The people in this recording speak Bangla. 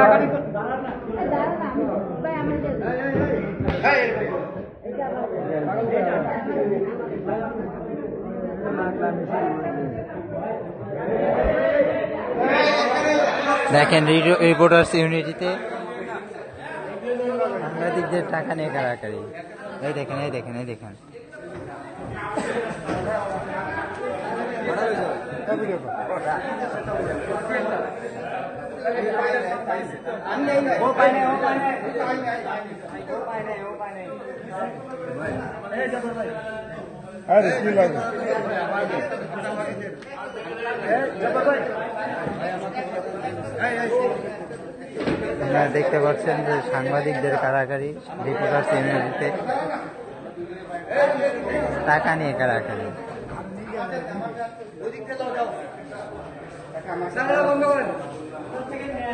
কারাকারি দেখেন রিপোর্টার্স ইউনিটিতে সাংবাদিকদের টাকা নিয়ে কারাকারি এই দেখেন এই দেখেন এই দেখেন আরে কি লাগে আপনারা দেখতে পাচ্ছেন যে সাংবাদিকদের কারাকারি রিপোর্টার্স ইউনিটিতে টাকা নিয়ে কারাকারি বন্ধ করেন second hand.